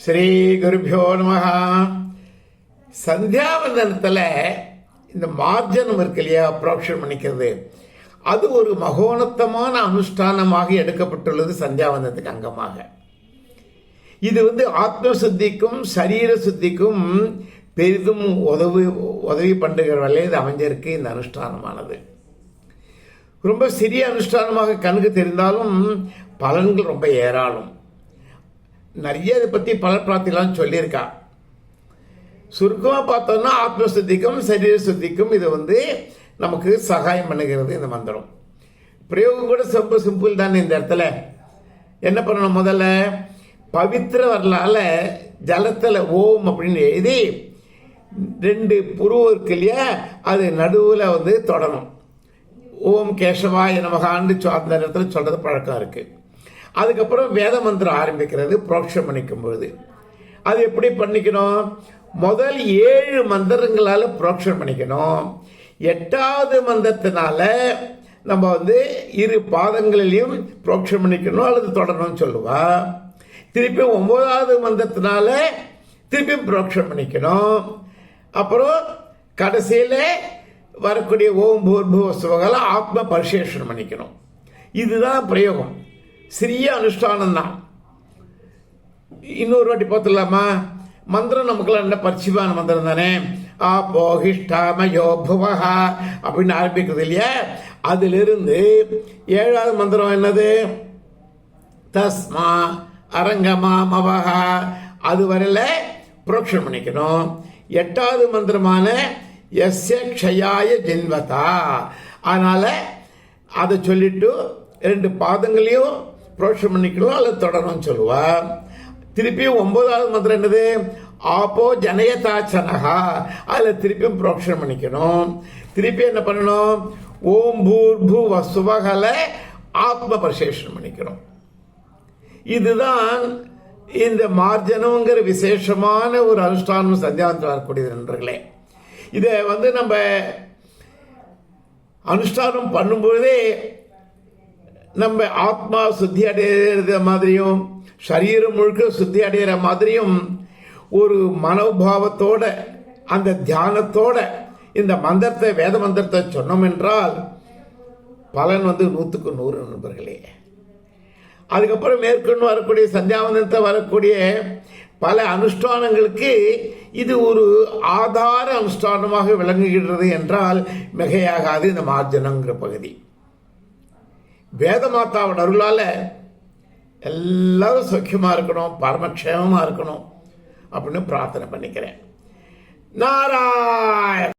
ஸ்ரீ குருபியோ நம சந்தியாவந்தனத்தில் இந்த மார்ஜனம் இருக்கு இல்லையா ப்ரோக்ஷன் பண்ணிக்கிறது. அது ஒரு மகோனத்தமான அனுஷ்டானமாக எடுக்கப்பட்டுள்ளது சந்தியாவந்தனத்துக்கு அங்கமாக. இது வந்து ஆத்ம சுத்திக்கும் சரீர சுத்திக்கும் பெரிதும் உதவி உதவி பண்ணுகிற வகையில் இது அமைஞ்சிருக்கு இந்த அனுஷ்டானமானது. ரொம்ப சிறிய அனுஷ்டானமாக கண்ணுக்கு தெரிந்தாலும் பலன்கள் ரொம்ப ஏராளம். நிறைய இதை பற்றி பல பிரார்த்திலாம் சொல்லியிருக்கா. சுருக்கமாக பார்த்தோம்னா ஆத்மசுத்திக்கும் சரீர சுத்திக்கும் இது வந்து நமக்கு சகாயம் பண்ணுகிறது இந்த மந்திரம். பிரயோகம் கூட ரொம்ப சிம்பிள் தானே இந்த இடத்துல. என்ன பண்ணணும் முதல்ல? பவித்திர வரலால ஜலத்தில் ஓம் அப்படின்னு எழுதி ரெண்டு புருவம் இருக்கு இல்லையா? அது நடுவில் வந்து தொடணும். ஓம் கேசவாய நமகான்னு சொ- அந்த இடத்துல சொல்கிறது பழக்கம் இருக்குது அதுக்கப்புறம் வேத மந்திரம் ஆரம்பிக்கிறது புரோக்ஷம் பண்ணிக்கும் பொழுது. அது எப்படி பண்ணிக்கணும்? முதல் ஏழு மந்திரங்களால் புரோக்ஷம் பண்ணிக்கணும். எட்டாவது மந்திரத்தினால நம்ம வந்து இரு பாதங்களிலையும் புரோக்ஷம் பண்ணிக்கணும் அல்லது தொடரணும்னு சொல்லுவா. திருப்பி ஒன்பதாவது மந்திரத்தினால திருப்பியும் புரோக்ஷம் பண்ணிக்கணும். அப்புறம் கடைசியில் வரக்கூடிய ஓம் பூர்பூ சுவகால ஆத்ம பரிசேஷனம் பண்ணிக்கணும். இதுதான் பிரயோகம். சிறிய அனுஷ்டானம் தான். இன்னொரு வாட்டி பார்த்துடலாமா? மந்திரம் நமக்குலாம் என்ன பரிச்சிவான மந்திரம் தானே? ஆ போகிஷ்டாமயோ புவஹா அப்படின்னு ஆரம்பிக்கிறது இல்லையா? அதிலிருந்து ஏழாவது மந்திரம் என்னது? தஸ்மா அரங்கமா மவஹா. அது வரையில புரோக்ஷன் பண்ணிக்கணும். எட்டாவது மந்திரமான எஸ்ய க்ஷயாய ஜென்வதா. அதனால் அதை சொல்லிட்டு ரெண்டு பாதங்களையும் புரோக்ஷன் பண்ணிக்கலாம் அல்லது தொடரணும்னு சொல்லுவா. திருப்பியும் ஒன்பதாவது மந்திரம் என்னது? ஆப்போ ஜனயதாச்சனகா அதில் திருப்பியும் புரோக்ஷன் பண்ணிக்கணும். திருப்பி என்ன பண்ணணும்? ஓம் பூர்பு வசுவகல ஆத்ம பரிசேஷனம் பண்ணிக்கணும். இதுதான் இந்த மார்ஜனங்கிற விசேஷமான ஒரு அனுஷ்டானம் சந்தியாவந்தம் வரக்கூடியது நண்பர்களே. இதை வந்து நம்ம அனுஷ்டானம் பண்ணும்போதே நம்ம ஆத்மா சுத்தி அடைகிற மாதிரியும் சரீரம் முழுக்க சுத்தி அடைகிற மாதிரியும் ஒரு மனோபாவத்தோட அந்த தியானத்தோட இந்த மந்திரத்தை வேத மந்திரத்தை சொன்னோம் என்றால் பலன் வந்து நூற்றுக்கு நூறு நண்பர்களே. அதுக்கப்புறம் மேற்கொண்டு வரக்கூடிய சந்தியாவந்தத்தை வரக்கூடிய பல அனுஷ்டானங்களுக்கு இது ஒரு ஆதார அனுஷ்டானமாக விளங்குகின்றது என்றால் மிகையாகாது இந்த மார்ஜனங்கிற பகுதி. வேதமாதாவோட அருளால் எல்லாரும் சௌக்கியமாக இருக்கணும் பரமக்ஷேமமாக இருக்கணும் அப்படின்னு பிரார்த்தனை பண்ணிக்கிறேன். நாராயண!